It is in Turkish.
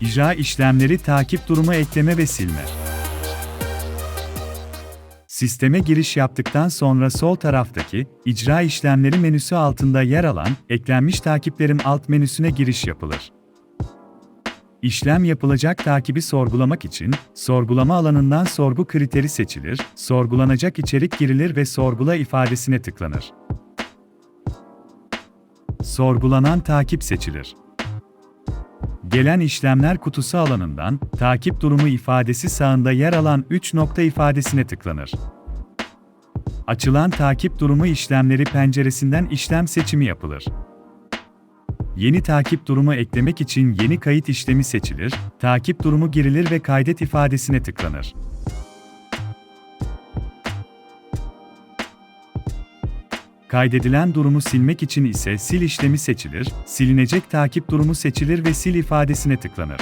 İcra işlemleri takip durumu ekleme ve silme. Sisteme giriş yaptıktan sonra sol taraftaki İcra işlemleri menüsü altında yer alan Eklenmiş takiplerim alt menüsüne giriş yapılır. İşlem yapılacak takibi sorgulamak için, sorgulama alanından sorgu kriteri seçilir, sorgulanacak içerik girilir ve sorgula ifadesine tıklanır. Sorgulanan takip seçilir. Gelen işlemler kutusu alanından, takip durumu ifadesi sağında yer alan 3 nokta ifadesine tıklanır. Açılan takip durumu işlemleri penceresinden işlem seçimi yapılır. Yeni takip durumu eklemek için yeni kayıt işlemi seçilir, takip durumu girilir ve kaydet ifadesine tıklanır. Kaydedilen durumu silmek için ise sil işlemi seçilir, silinecek takip durumu seçilir ve sil ifadesine tıklanır.